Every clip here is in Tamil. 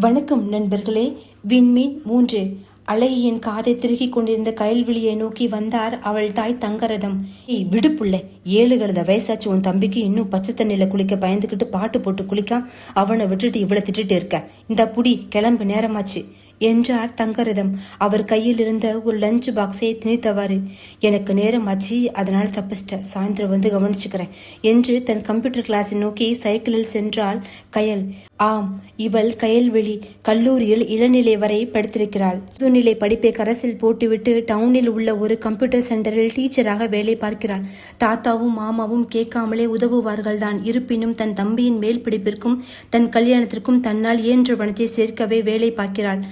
வணக்கம் நண்பர்களே. விண்மீன் மூன்று. அழகியின் காதை திருகிக் கொண்டிருந்த கயல்விழியை நோக்கி வந்தார் அவள் தாய் தங்கரதம். ஏய் விடுப்புள்ள ஏழு கழுத வயசாச்சு உன் தம்பிக்கு இன்னும் பச்சை தண்ணியில குளிக்க பயந்துக்கிட்டு பாட்டு போட்டு குளிக்கான் அவனை விட்டுட்டு இவ்வளவு திட்டுட்டு இருக்க. இந்த புடி கிளம்பு நேரமாச்சு. என்றார் தங்கரதம். அவர் கையில் இருந்த ஒரு லஞ்ச் பாக்ஸை திணித்தவாறு எனக்கு நேரம் ஆச்சு அதனால் தப்பிச்சிட்டேன். சாயந்தரம் வந்து கவனிச்சுக்கிறேன் என்று தன் கம்ப்யூட்டர் கிளாஸை நோக்கி சைக்கிளில் சென்றாள் கயல். ஆம் இவள் கயல்வெளி கல்லூரியில் இளநிலை வரை படித்திருக்கிறாள். முதுநிலை படிப்பை கரசில் போட்டுவிட்டு டவுனில் உள்ள ஒரு கம்ப்யூட்டர் சென்டரில் டீச்சராக வேலை பார்க்கிறாள். தாத்தாவும் மாமாவும் கேட்காமலே உதவுவார்கள் தான் இருப்பினும் தன் தம்பியின் மேல் படிப்பிற்கும் தன் கல்யாணத்திற்கும் தன்னால் இயன்ற பணத்தை சேர்க்கவே வேலை பார்க்கிறாள்.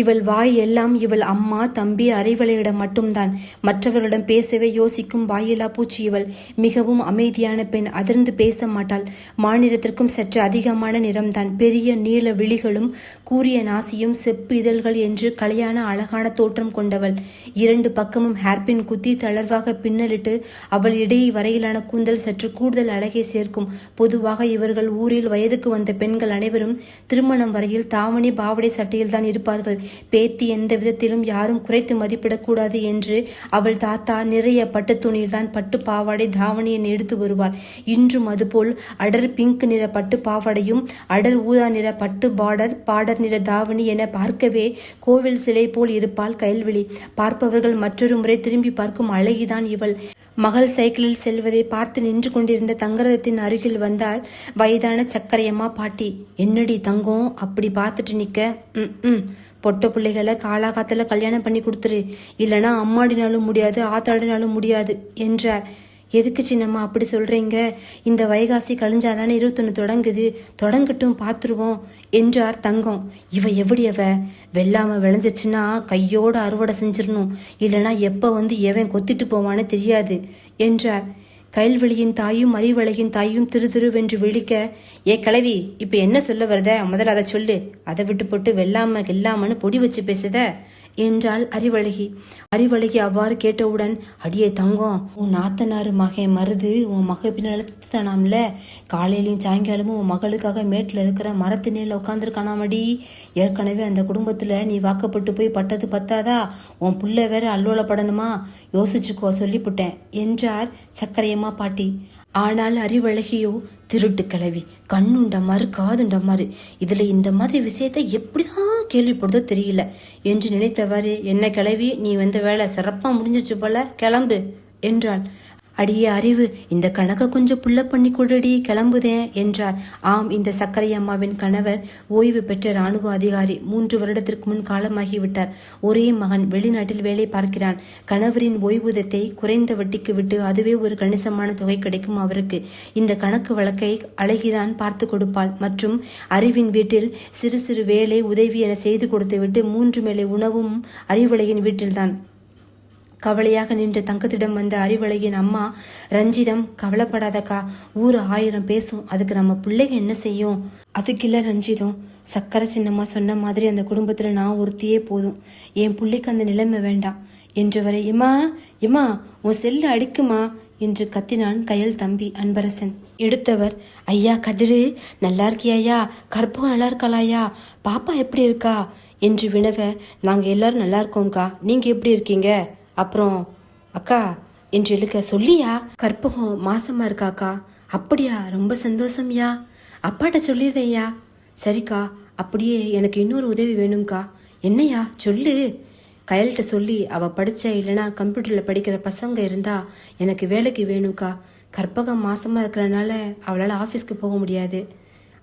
இவள் வாய் எல்லாம் இவள் அம்மா தம்பி அறிவலையிடம் மட்டும்தான். மற்றவர்களிடம் பேசவே யோசிக்கும் வாயிலா பூச்சி இவள். மிகவும் அமைதியான பெண் அதிர்ந்து பேச மாட்டாள். மாநிலத்திற்கும் சற்று அதிகமான நிறம்தான். பெரிய நீள விழிகளும் கூரிய நாசியும் செப்பு இதழ்கள் என்று கலையான அழகான தோற்றம் கொண்டவள். இரண்டு பக்கமும் ஹேர்பின் குத்தி தளர்வாக பின்னலிட்டு அவள் இடையே வரையிலான கூந்தல் சற்று கூடுதல் அழகை சேர்க்கும். பொதுவாக இவர்கள் ஊரில் வயதுக்கு வந்த பெண்கள் அனைவரும் திருமணம் வரையில் தாவணி பாவடை சட்டையில் தான் இருப்பார்கள். பேத்தி எந்த விதத்திலும் யாரும் குறைத்து மதிப்பிடக்கூடாது என்று அவள் தாத்தா நிறைய பட்டு துணியில்தான் பட்டு பாவாடை தாவணியை எடுத்து வருவார். இன்றும் அதுபோல் அடர் பிங்க் நிற பட்டு பாவாடையும் அடர் ஊதா நிற பட்டு பார்டர் பாடர் நிற தாவணி என பார்க்கவே கோவில் சிலை போல் இருப்பாள் கைல்வெளி பார்ப்பவர்கள் மற்றொரு முறை திரும்பி பார்க்கும் அழகிதான் இவள். மகள் சைக்கிளில் செல்வதை பார்த்து நின்று கொண்டிருந்த தங்கரதத்தின் அருகில் வந்தார் வயதான சக்கரையம்மா பாட்டி. என்னடி தங்கம்? அப்படி பார்த்துட்டு நிக்க. ம் ம். பொட்ட பிள்ளைகளை காலாகாத்தில் கல்யாணம் பண்ணி கொடுத்துரு. இல்லைனா அம்மாடினாலும் முடியாது ஆத்தாடினாலும் முடியாது என்றார். எதுக்கு சின்னம்மா அப்படி சொல்கிறீங்க இந்த வைகாசி கழிஞ்சாதானே இருபத்தொன்று தொடங்குது. தொடங்கட்டும் பார்த்துருவோம் என்றார் தங்கம். இவ எப்படி அவ? வெள்ளாமல் விளைஞ்சிருச்சுன்னா கையோடு அறுவடை செஞ்சிடணும். இல்லைனா எப்போ வந்து எவன் கொத்திட்டு போவான்னு தெரியாது என்றார். கயல்வெளியின் தாயும் அறிவழகின் தாயும் திரு திருவென்று விழிக்க ஏ கிளவி இப்ப என்ன சொல்ல வருத? முதல்ல அதை சொல்லு. அதை விட்டு போட்டு வெள்ளாம கெல்லாமன்னு பொடி வச்சு பேசுத? என்றாள் அறிவழகி அறிவழகி அவ்வாறு கேட்டவுடன் அடியே தங்கம் உன் நாத்தனார் மகன் மருது உன் மக பின்னால தானாம்ல காலையிலையும் சாயங்காலமும் உன் மகளுக்காக மேட்டில் இருக்கிற மரத்து நேரில் உட்காந்துருக்கானாமடி ஏற்கனவே அந்த குடும்பத்தில் நீ வாக்கப்பட்டு போய் பட்டது பத்தாதா? உன் புள்ள வேற அல்லோலப்படணுமா? யோசிச்சுக்கோ சொல்லிப்புட்டேன் என்றார் சக்கரையம்மா பாட்டி. ஆனால் அறிவழகியோ? திருட்டு கிளவி கண்ணுண்ட மாறு காதுண்ட மாறு. இதுல இந்த மாதிரி விஷயத்தை எப்படிதான் கேள்விப்படுதோ தெரியல. என்று நினைத்தவாறு என்ன கிளவி நீ வந்த வேலை சிறப்பா முடிஞ்சிருச்சு போல கிளம்பு என்றாள். அடியே அறிவு இந்த கணக்கை கொஞ்சம் புள்ள பண்ணி கொடுடி கிளம்புதேன் என்றார் ஆம் இந்த சக்கரை அம்மாவின் கணவர் ஓய்வு பெற்ற ராணுவ அதிகாரி மூன்று வருடத்திற்கு முன் காலமாகிவிட்டார் ஒரே மகன் வெளிநாட்டில் வேலை பார்க்கிறான். கணவரின் ஓய்வூதியத்தை குறைந்த வட்டிக்கு விட்டு அதுவே ஒரு கணிசமான தொகை கிடைக்கும் அவருக்கு. இந்த கணக்கு வழக்கை அழகிதான் பார்த்து கொடுப்பாள். மற்றும் அறிவின் வீட்டில் சிறு சிறு வேலை உதவி என செய்து கொடுத்துவிட்டு மூன்று மேலே உணவும் அறிவழகின் வீட்டில்தான். கவலையாக நின்ற தங்கத்திடம் வந்த அறிவழகின் அம்மா ரஞ்சிதம் கவலைப்படாதக்கா ஊர் ஆயிரம் பேசும் அதுக்கு நம்ம பிள்ளைங்க என்ன செய்யும்? அதுக்கில்ல ரஞ்சிதம் சக்கரை சின்னம்மா சொன்ன மாதிரி அந்த குடும்பத்துல நான் ஒருத்தியே போதும். என் பிள்ளைக்கு அந்த நிலைமை வேண்டாம். என்றவரை இம்மா இம்மா உன் செல்லு அடிக்குமா? என்று கத்தினான் கையல் தம்பி அன்பரசன். எடுத்தவர் ஐயா கதிரு நல்லா இருக்கியாயா கற்பகம் நல்லா இருக்காளாயா பாப்பா எப்படி இருக்கா? என்று வினவ நாங்க எல்லாரும் நல்லா இருக்கோம்க்கா. நீங்க எப்படி இருக்கீங்க? அப்புறம் அக்கா என்று இழுக்க சொல்லியா? கற்பகம் மாசமா இருக்காக்கா? அப்படியா? ரொம்ப சந்தோஷம்யா? அப்பாட்ட சொல்லிடுதையா சரிக்கா அப்படியே எனக்கு இன்னொரு உதவி வேணும்க்கா. என்னையா? சொல்லு. கயல்கிட்ட சொல்லி அவ படிச்ச இல்லைனா கம்ப்யூட்டர்ல படிக்கிற பசங்க இருந்தா எனக்கு வேலைக்கு வேணும்க்கா. கற்பகம் மாசமா இருக்கிறனால அவளால் ஆஃபீஸ்க்கு போக முடியாது.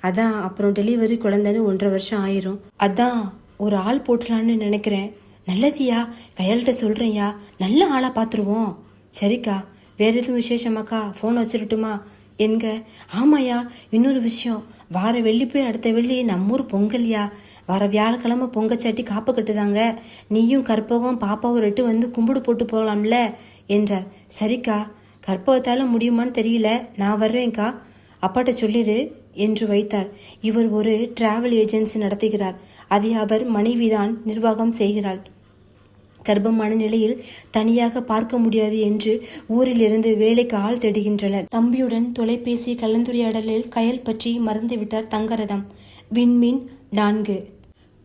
அதான் அப்புறம் டெலிவரி குழந்தைன்னு ஒன்றரை வருஷம் ஆயிரும். அதான் ஒரு ஆள் போட்டலான்னு நினைக்கிறேன். நல்லதியா? கையாள்கிட்ட சொல்கிறேன்யா நல்ல ஆளாக பார்த்துருவோம் சரிக்கா. வேற எதுவும் விசேஷமாக்கா? ஃபோன் வச்சுருட்டுமா? என்க. ஆமாயா. இன்னொரு விஷயம். வார வெள்ளி போய் அடுத்த வெள்ளி நம்மூர் பொங்கல்யா. வர வியாழக்கிழமை பொங்கச்சாட்டி காப்பு கட்டுதாங்க. நீயும் கற்பகம் பாப்பாவும் ரெட்டு வந்து கும்பிடு போட்டு போகலாம்ல? என்றார். சரிக்கா. கற்பகத்தால் முடியுமான்னு தெரியல. நான் வர்றேன்க்கா. அப்பாட்ட சொல்லிடு என்று வைத்தார். இவர் ஒரு டிராவல் ஏஜென்சி நடத்துகிறார். அதை அவர் மனைவிதான் நிர்வாகம் செய்கிறாள். கர்ப்பமான நிலையில் தனியாக பார்க்க முடியாது என்று ஊரிலிருந்து வேலைக்கு ஆள் தேடுகின்றனர். தம்பியுடன் தொலைபேசி கலந்துரையாடலில் கயல் பற்றி மறந்துவிட்டார் தங்கரதம். விண்மீன் நான்கு.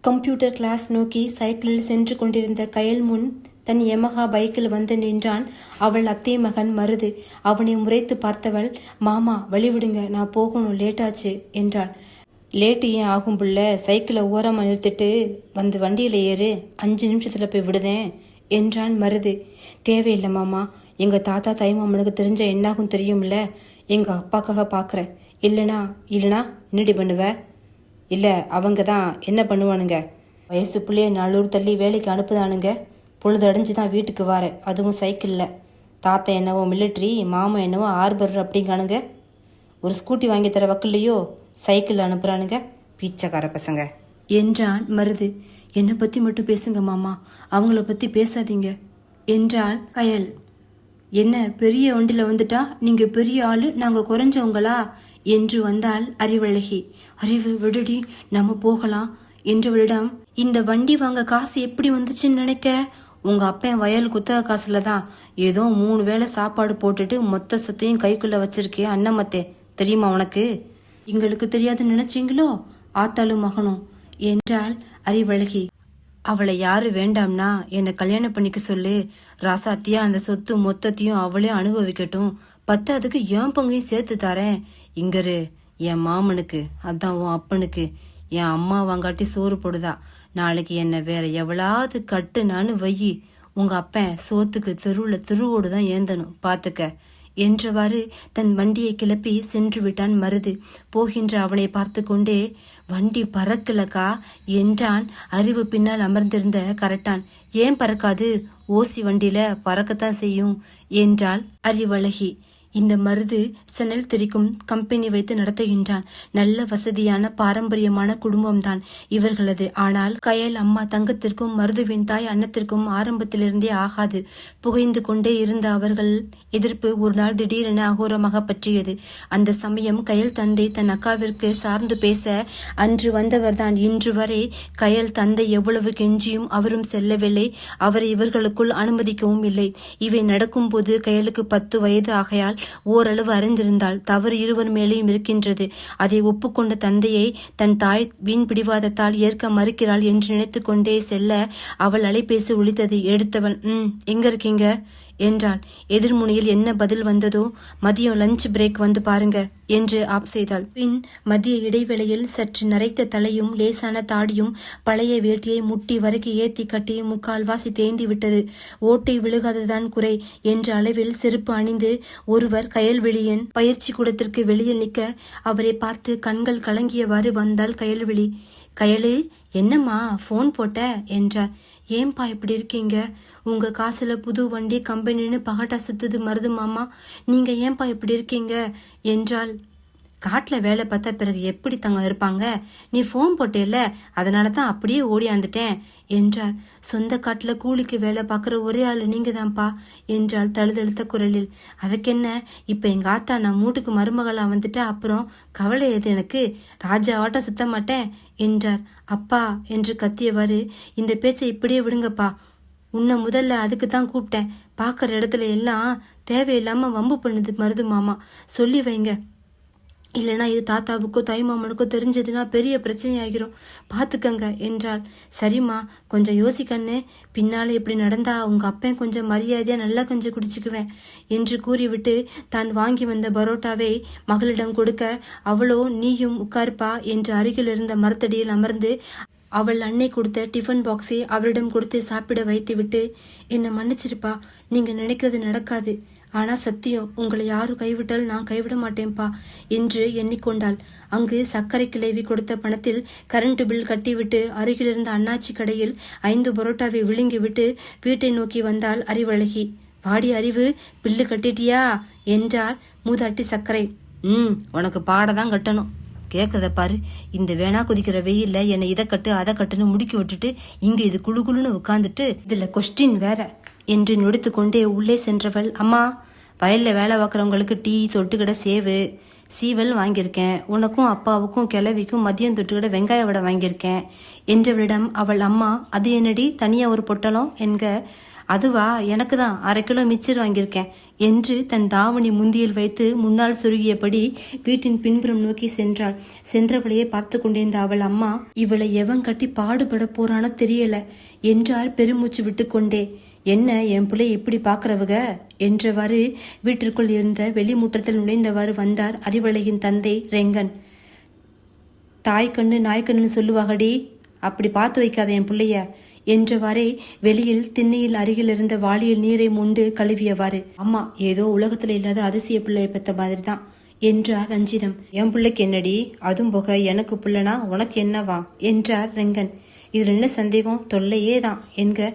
கம்ப்யூட்டர் கிளாஸ் நோக்கி சைக்கிளில் சென்று கொண்டிருந்த கயல் முன் தன் யமகா பைக்கில் வந்து நின்றான். அவள் அத்தை மகன் மருது. அவனை முறைத்து பார்த்தவள் மாமா வழிவிடுங்க நான் போகணும் லேட்டாச்சு என்றாள். லேட்டு ஏன் ஆகும் புள்ள? சைக்கிளை ஓரமாக நிறுத்திட்டு வந்து வண்டியில் ஏறு. அஞ்சு நிமிஷத்தில் போய் விடுதேன் என்றான் மருது. தேவையில்லை மாமா. எங்கள் தாத்தா தைமாமனுக்கு மாமனுக்கு தெரிஞ்ச என்னாகும் தெரியும்ல. எங்கள் அப்பாக்காக பார்க்குறேன் இல்லைனா இல்லைனா என்னடி பண்ணுவ? இல்லை அவங்க தான் என்ன பண்ணுவானுங்க? வயசு பிள்ளைய நாலூர் தள்ளி வேலைக்கு அனுப்புதானுங்க பொழுது அடைஞ்சு தான் வீட்டுக்கு வார. அதுவும் சைக்கிளில். தாத்தா என்னவோ மிலிட்ரி மாமா என்னவோ ஆர்பர் அப்படிங்கானுங்க. ஒரு ஸ்கூட்டி வாங்கி தர வக்கில்லையோ? சைக்கிள் அனுப்புறானுங்க. பீச்சக்கார பசங்க. என்றான் மருது. என்னை பற்றி மட்டும் பேசுங்க மாமா. அவங்கள பற்றி பேசாதீங்க. என்றாள் கயல். என்ன பெரிய வண்டியில் வந்துட்டா? நீங்க பெரிய ஆளு நாங்க குறைஞ்சவங்களா? என்று வந்தால் அறிவழகி. அறிவு விடுடி நம்ம போகலாம். என்றவளிடம் இந்த வண்டி வாங்க காசு எப்படி வந்துச்சுன்னு நினைக்க? உங்க அப்பன் வயல் குத்தக காசுல தான். ஏதோ மூணு வேளை சாப்பாடு போட்டுட்டு மொத்த சொத்தையும் கைக்குள்ள வச்சிருக்கே அன்னமத்தே தெரியுமா உனக்கு? எங்களுக்கு தெரியாது நினைச்சீங்களோ? ஆத்தாளும் மகனும். என்றாள் அறிவழகி அவளை யாரு வேண்டாம்னா? என்னை கல்யாணம் பண்ணிக்க சொல்லு. ராசாத்தியா அந்த சொத்து மொத்தத்தையும் அவளே அனுபவிக்கட்டும். பத்தாதுக்கு என் பங்கையும் சேர்த்து தரேன். இங்கரு என் மாமனுக்கு அதான் உன் அப்பனுக்கு. என் அம்மா வாங்காட்டி சோறு போடுதா. நாளைக்கு என்னை வேற எவ்வளாவது கட்டுனான்னு வையி. உங்க அப்பன் சோத்துக்கு தெருவுல திருவோடு தான் ஏந்தணும். பாத்துக்க. என்றவாறு தன் வண்டியை கிளப்பி சென்று விட்டான் மருது. போகின்ற அவனை பார்த்து கொண்டே வண்டி பறக்கலக்கா? என்றான். அறிவு பின்னால் அமர்ந்திருந்த கரட்டான். ஏன் பறக்காது? ஓசி வண்டியில பறக்கத்தான் செய்யும் என்றாள் அறிவழகி. இந்த மருது சணல் திரிக்கும் கம்பெனி வைத்து நடத்துகின்றான். நல்ல வசதியான பாரம்பரியமான குடும்பம்தான் இவர்களது. ஆனால் கயல் அம்மா தங்கத்திற்கும் மருதுவின் தாய் அன்னத்திற்கும் ஆரம்பத்திலிருந்தே ஆகாது. புகைந்து கொண்டே இருந்த அவர்கள் எதிர்ப்பு ஒரு நாள் திடீரென அகோரமாக பற்றியது. அந்த சமயம் கயல் தந்தை தன் அக்காவிற்கு சார்ந்து பேச அன்று வந்தவர்தான். இன்று வரை கயல் தந்தை எவ்வளவு கெஞ்சியும் அவரும் செல்லவில்லை. அவரை இவர்களுக்குள் அனுமதிக்கவும் இல்லை. இவை நடக்கும்போது கயலுக்கு பத்து வயது ஆகையால் ஓரளவு அறிந்திருந்தாள் தவறு இருவர் மேலேயும் இருக்கின்றது. அதை ஒப்புக்கொண்ட தந்தையை தன் தாய் வீண் பிடிவாதத்தால் ஏற்க மறுக்கிறாள் என்று நினைத்து கொண்டே செல்ல அவள் அலைபேசி ஒழித்தது எடுத்தவள் ம் எங்க இருக்கீங்க? என்றாள் எதிர்முனையில் என்ன பதில் வந்ததோ மதியம் லஞ்ச் பிரேக் வந்து பாருங்க என்று ஆப் செய்தாள். பின் மதிய இடைவேளையில் சற்று நரைத்த தலையும் லேசான தாடியும் பழைய வேட்டியை முட்டி வரைக்கு ஏத்தி கட்டி முக்கால்வாசி தேய்ந்து விட்டது. ஓட்டை விழுகாததான் குறை என்ற அளவில் செருப்பு அணிந்து ஒருவர் கயல்வெளியன் பயிற்சி கூடத்திற்கு வெளியில் நிற்க அவரை பார்த்து கண்கள் கலங்கியவாறு வந்தால் கயல்விழி. கயலு என்னம்மா ஃபோன் போட்ட? என்றார் ஏன்பா இப்படி இருக்கீங்க? உங்க காசுல புது வண்டி கம்பெனின்னு பகட்டா சுத்துது மருது மாமா. நீங்க ஏன்பா இப்படி இருக்கீங்க? என்றாள். காட்டில் வேலை பார்த்தா பிறகு எப்படி தங்க இருப்பாங்க? நீ ஃபோன் போட்டேல்ல அதனால தான் அப்படியே ஓடியாந்துட்டேன் என்றார் சொந்த காட்டில் கூலிக்கு வேலை பார்க்குற ஒரே ஆள் நீங்க தான்ப்பா என்றாள் தழுதழுத்த குரலில். அதுக்கென்ன? இப்போ எங்கள் ஆத்தா நான் மூட்டுக்கு மருமகளாக வந்துட்டா அப்புறம் கவலை எது எனக்கு? ராஜா ஆட்ட சுத்த மாட்டேன் என்றார். அப்பா என்று கத்தியவாறு இந்த பேச்சை இப்படியே விடுங்கப்பா. உன்னை முதல்ல அதுக்கு தான் கூப்பிட்டேன். பார்க்குற இடத்துல எல்லாம் தேவையில்லாமல் வம்பு பண்ணுது மருது மாமா. சொல்லி வைங்க. இல்லைனா இது தாத்தாவுக்கோ தாய் மாமனுக்கோ தெரிஞ்சதுன்னா பெரிய பிரச்சனை ஆகிரும் பார்த்துக்கங்க என்றாள். சரிம்மா கொஞ்சம் யோசிக்கண்ணு. பின்னால் இப்படி நடந்தா உங்க அப்பன் கொஞ்சம் மரியாதையாக நல்லா கொஞ்சம் குடிச்சுக்குவேன் என்று கூறிவிட்டு தான் வாங்கி வந்த பரோட்டாவை மகளிடம் கொடுக்க அவளோ நீயும் உட்கார்ப்பா என்று அருகில் இருந்த மரத்தடியில் அமர்ந்து அவள் அன்னை கொடுத்த டிஃபன் பாக்ஸை அவரிடம் கொடுத்து சாப்பிட வைத்துவிட்டு என்னை மன்னிச்சிருப்பா நீங்கள் நினைக்கிறது நடக்காது. ஆனா சத்தியம் உங்களை யாரும் கைவிட்டால் நான் கைவிட மாட்டேன்பா என்று எண்ணிக்கொண்டாள். அங்கு சர்க்கரை கிளவி கொடுத்த பணத்தில் கரண்ட் பில் கட்டிவிட்டு அருகிலிருந்த அண்ணாச்சி கடையில் ஐந்து பரோட்டாவை விழுங்கிவிட்டு வீட்டை நோக்கி வந்தாள் அறிவழகி. பாடி அறிவு பில்லு கட்டிட்டியா? என்றார் மூதாட்டி சர்க்கரை. ம் உனக்கு பாடதான் கட்டணும். கேட்கறத பாரு இந்த வேணா குதிக்கிற வெயில்ல என்னை இதை கட்டு அதை கட்டுன்னு முடுக்கி விட்டுட்டு இங்க இது குளு குளுன்னு உட்காந்துட்டு இதுல கொஸ்டின் வேற. என்று நொடித்து கொண்டே உள்ளே சென்றவள் அம்மா வயல்ல வேலை பார்க்குறவங்களுக்கு டீ தொட்டுக்கிட சேவு சீவல் வாங்கியிருக்கேன். உனக்கும் அப்பாவுக்கும் கிளவிக்கும் மதியம் தொட்டுக்கிட வெங்காய வடை வாங்கியிருக்கேன் என்றவளிடம் அவள் அம்மா அது என்னடி? தனியா ஒரு பொட்டலம்? என்க அதுவா எனக்கு தான். அரை கிலோ மிச்சர் வாங்கியிருக்கேன் என்று தன் தாவணி முந்தியில் வைத்து முன்னால் சுருகியபடி வீட்டின் பின்புறம் நோக்கி சென்றாள். சென்றவளையே பார்த்து கொண்டிருந்த அவள் அம்மா இவளை எவன் கட்டி பாடுபட போறானோ தெரியல என்றார் பெருமூச்சு விட்டுக்கொண்டே. என்ன என் பிள்ளை இப்படி பார்க்கறவக? என்றவாறு வீட்டிற்குள் இருந்த வெளிமுற்றத்தில் நுழைந்தவாறு வந்தார் அறிவளையின் தந்தை ரெங்கன். தாய் கண்ணு நாய் சொல்லுவாகடி. அப்படி பார்த்து வைக்காத என் பிள்ளைய என்றவாறே வெளியில் திண்ணையில் அருகில் இருந்த வாளியில் நீரை முண்டு கழுவியவாறு. அம்மா ஏதோ உலகத்துல இல்லாத அதிசய பிள்ளையை பெத்த மாதிரி தான் என்றார் ரஞ்சிதம். என் பிள்ளைக்கு என்னடி? அதுவும் போக எனக்கு புள்ளனா? உனக்கு என்னவா? என்றார் ரெங்கன். இதில் என்ன சந்தேகம்? தொல்லையே தான் என்க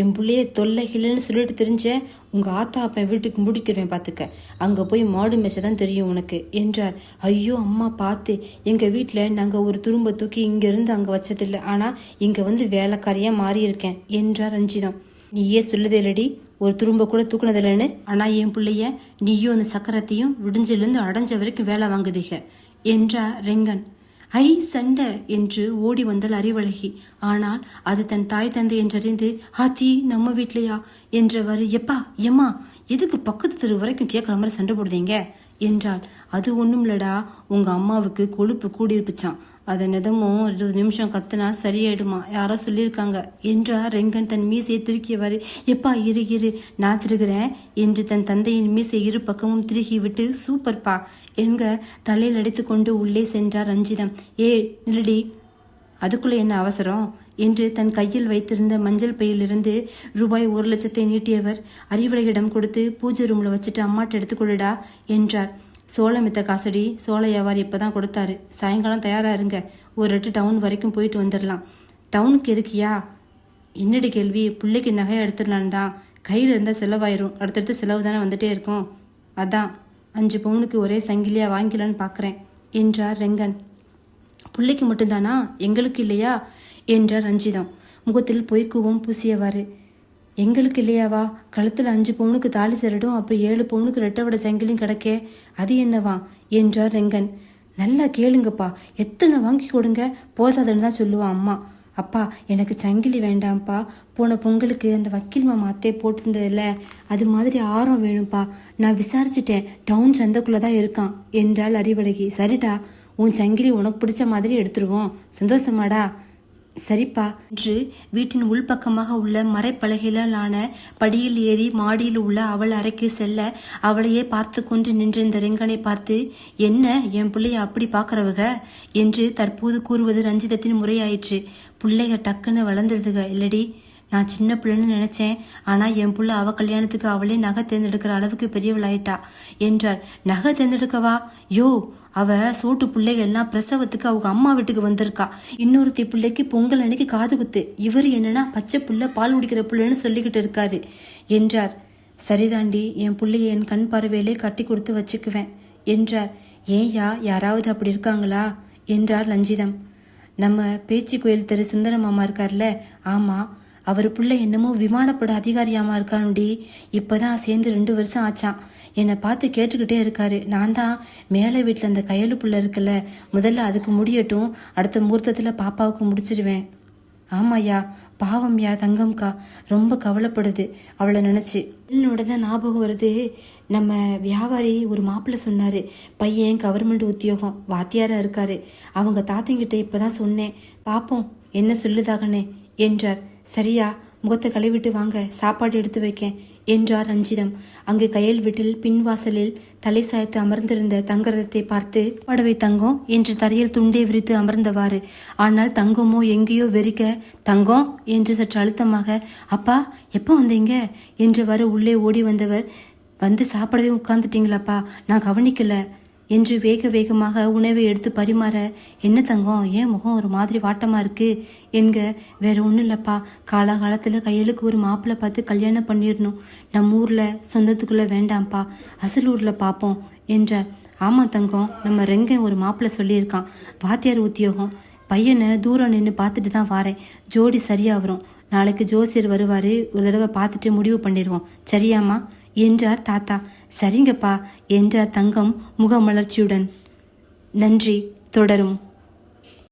என் பிள்ளைய தொல்லை சொல்லிட்டு தெரிஞ்சேன். உங்கள் ஆத்தா அப்பன் வீட்டுக்கு முடிக்கிறேன் பார்த்துக்க அங்கே போய் மாடு மேய்ச்ச தான் தெரியும் உனக்கு என்றார். ஐயோ அம்மா பார்த்து எங்கள் வீட்டில் நாங்கள் ஒரு துரும்ப தூக்கி இங்கேருந்து அங்கே வச்சதில்லை. ஆனால் இங்கே வந்து வேலைக்காரியாக மாறியிருக்கேன் என்றார் ரஞ்சிதம் நீயே சொல்லுதேலடி ஒரு துரும்ப கூட தூக்குனதில்லைன்னு. ஆனால் என் பிள்ளைய நீயும் அந்த சக்கரத்தையும் விடிஞ்சிலேருந்து அடைஞ்ச வரைக்கும் வேலை வாங்குதீங்க என்றார் ரெங்கன். ஐ சண்டை என்று ஓடி வந்தாள் அறிவழகி ஆனால் அது தன் தாய் தந்தை என்றறிந்து ஆச்சி நம்ம வீட்லையா என்றவர் எப்பா எம்மா எதுக்கு பக்கத்து தெரு வரைக்கும் கேட்குற மாதிரி சண்டை போடுதீங்க? என்றாள். அது ஒன்றும் இல்லடா உங்கள் அம்மாவுக்கு கொழுப்பு கூடியிருப்புச்சான் அதை நிதமும் இருபது நிமிஷம் கத்துனா சரியாயிடுமா? யாரோ சொல்லியிருக்காங்க. என்றார் ரெங்கன் தன் மீசையை திருக்கியவாறு எப்பா இரு இரு நான் திருகிறேன் என்று தன் தந்தையின் மீசை இரு பக்கமும் திருகி விட்டு சூப்பர்ப்பா என்க தலையில் அடித்துக்கொண்டு உள்ளே சென்றார் ரஞ்சிதம். ஏ நிலடி அதுக்குள்ளே என்ன அவசரம்? என்று தன் கையில் வைத்திருந்த மஞ்சள் பையிலிருந்து ரூபாய் ஒரு லட்சத்தை நீட்டியவர் அறிவுரையிடம் கொடுத்து பூஜை ரூமில் வச்சுட்டு அம்மாட்ட எடுத்துக்கொள்ளுடா என்றார். சோளம் வித்த காசடி சோள வியாபாரி இப்போ தான் கொடுத்தாரு. சாயங்காலம் தயாராக இருங்க. ஒரு எட்டு டவுன் வரைக்கும் போயிட்டு வந்துடலாம். டவுனுக்கு எதுக்குயா என்னடி கேள்வி? பிள்ளைக்கு நகையை எடுத்துடலான் தான். கையில் இருந்தால் செலவாயிரும். அடுத்தடுத்து செலவு தானே வந்துட்டே இருக்கும். அதான் அஞ்சு பவுனுக்கு ஒரே சங்கிலியாக வாங்கிக்கலான்னு பார்க்குறேன் என்றார் ரெங்கன். பிள்ளைக்கு மட்டும்தானா? எங்களுக்கு இல்லையா? என்றார் ரஞ்சிதம். முகத்தில் பொய்க்குவம் பூசியவாறு. எங்களுக்கு இல்லையாவா? கழுத்தில் அஞ்சு பவுனுக்கு தாலி சரடும் அப்புறம் ஏழு பவுனுக்கு ரெட்டவட சங்கிலியும் கிடக்கே. அது என்னவா? என்றார் ரெங்கன். நல்லா கேளுங்கப்பா. எத்தனை வாங்கி கொடுங்க? போதாதுன்னு தான் சொல்லுவான் அம்மா. அப்பா எனக்கு சங்கிலி வேண்டாம்ப்பா. போன பொங்கலுக்கு அந்த வக்கீல் மாமா அத்தையை போட்டிருந்ததில்ல அது மாதிரி ஆரம் வேணும்ப்பா. நான் விசாரிச்சிட்டேன். டவுன் சந்தைக்குள்ளே தான் இருக்கான் என்றாள் அறிவழகி. சரிடா உன் சங்கிலி உனக்கு பிடிச்ச மாதிரி எடுத்துருவோம். சந்தோஷமாடா சரிப்பா. என்று வீட்டின் உள்பக்கமாக உள்ள மறைப்பலகையிலான படியில் ஏறி மாடியில் உள்ள அவள் அறைக்கு செல்ல அவளையே பார்த்து கொண்டு நின்றிருந்த ரெங்கனை பார்த்து என்ன என் பிள்ளைய அப்படி பார்க்கறவக? என்று தற்போது கூறுவது ரஞ்சிதத்தின் முறையாயிற்று. பிள்ளைக டக்குன்னு வளர்ந்துருதுக இல்லடி. நான் சின்ன பிள்ளைன்னு நினைச்சேன். ஆனா என் புள்ள அவ கல்யாணத்துக்கு அவளே நகை தேர்ந்தெடுக்கிற அளவுக்கு பெரியவளாயிட்டா. என்றார் நகை தேர்ந்தெடுக்கவா? யோ அவ சோட்டு பிள்ளைகள் எல்லாம் பிரசவத்துக்கு அவங்க அம்மா வீட்டுக்கு வந்திருக்கா. இன்னொருத்தி பிள்ளைக்கு பொங்கல் அன்னைக்கு காது குத்து. இவர் என்னன்னா பச்சை புள்ள பால் குடிக்கிற புள்ளன்னு சொல்லிக்கிட்டு இருக்காரு என்றார். சரிதாண்டி என் பிள்ளைய என் கண் பார்வையிலே கட்டி கொடுத்து வச்சுக்குவேன் என்றார். ஏயா யாராவது அப்படி இருக்காங்களா? என்றார் லஞ்சிதம். நம்ம பேச்சு கோயில் தெரு சுந்தர மாமா இருக்கார்ல? ஆமா. அவர் பிள்ளை என்னமோ விமானப்பட அதிகாரியாமா இருக்கானுடி இப்போதான் சேர்ந்து ரெண்டு வருஷம் ஆச்சான். என்னை பார்த்து கேட்டுக்கிட்டே இருக்காரு. நான் தான் மேலே வீட்டில் அந்த கையெழு புள்ள இருக்குல்ல. முதல்ல அதுக்கு முடியட்டும். அடுத்த முகூர்த்தத்தில் பாப்பாவுக்கு முடிச்சிடுவேன் ஆமாய்யா. பாவம்யா தங்கம்க்கா. ரொம்ப கவலைப்படுது. அவளை நினச்சி. என்னோட தான் ஞாபகம் வருது. நம்ம வியாபாரி ஒரு மாப்பிள்ளை சொன்னார். பையன் கவர்மெண்ட் உத்தியோகம். வாத்தியாராக இருக்காரு. அவங்க தாத்தங்கிட்ட இப்பதான் சொன்னேன். பார்ப்போம் என்ன சொல்லுதாகனே? என்றார். சரியா முகத்தை கழுவிட்டு வாங்க சாப்பாடு எடுத்து வைக்கேன் என்றார் ரஞ்சிதம். அங்கு கையல் வீட்டில் பின்வாசலில் தலை சாய்த்து அமர்ந்திருந்த தங்கரதத்தை பார்த்து படவை தங்கம் என்று தரையில் துண்டே விரித்து அமர்ந்தவாறு ஆனால் தங்கமோ எங்கேயோ வெறிக்க தங்கம்? என்று சற்று அழுத்தமாக அப்பா எப்போ வந்தீங்க? என்றவாறு உள்ளே ஓடி வந்தவர் வந்து சாப்பிடவே உட்கார்ந்துட்டீங்களாப்பா நான் கவனிக்கல. என்று வேக வேகமாக உணவை எடுத்து பரிமாற என்ன தங்கம்? ஏன் முகம் ஒரு மாதிரி வாட்டமா இருக்கு? என்க வேற ஒன்றும் இல்லைப்பா. காலாகாலத்தில் கையெழுக்கு ஒரு மாப்பிள்ளை பார்த்து கல்யாணம் பண்ணிடணும் நம்ம ஊரில் சொந்தத்துக்குள்ள வேண்டாம்ப்பா. அசலூரில் பார்ப்போம் என்றார். ஆமாம் தங்கம். நம்ம ரெங்கன் ஒரு மாப்பிள்ளை சொல்லியிருக்கான். வாத்தியார் உத்தியோகம். பையனை தூரம் நின்று பார்த்துட்டு தான் வாரேன். ஜோடி சரியாக வரும் நாளைக்கு ஜோசியர் வருவார். ஒரு தடவை பார்த்துட்டு முடிவு பண்ணிடுவோம் சரியாம்மா? என்றார் தாத்தா. சரிங்கப்பா என்றார் தங்கம் முகமலர்ச்சியுடன். நன்றி தொடரும்.